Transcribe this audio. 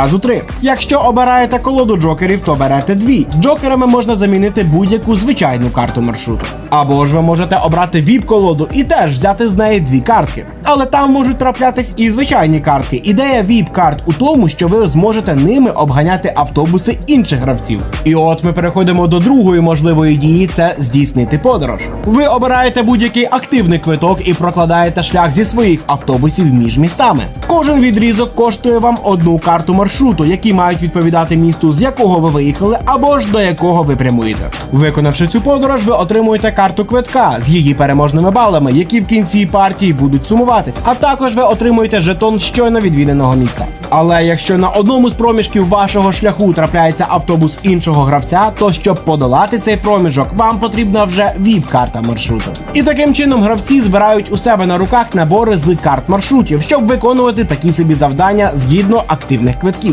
Разу три. Якщо обираєте колоду джокерів, то берете дві. Джокерами можна замінити будь-яку звичайну карту маршруту. Або ж ви можете обрати vip колоду і теж взяти з неї дві картки. Але там можуть траплятись і звичайні картки. Ідея vip карт у тому, що ви зможете ними обганяти автобуси інших гравців. І от ми переходимо до другої можливої дії: це здійснити подорож. Ви обираєте будь-який активний квиток і прокладаєте шлях зі своїх автобусів між містами. Кожен відрізок коштує вам одну карту маршруту, які мають відповідати місту, з якого ви виїхали, або ж до якого ви прямуєте. Виконавши цю подорож, ви отримуєте карту квитка з її переможними балами, які в кінці партії будуть сумуватись. А також ви отримуєте жетон щойно відвіданого міста. Але якщо на одному з проміжків вашого шляху трапляється автобус іншого гравця, то щоб подолати цей проміжок, вам потрібна вже віп-карта маршруту. І таким чином гравці збирають у себе на руках набори з карт маршрутів, щоб виконувати такі собі завдання згідно активних квитків.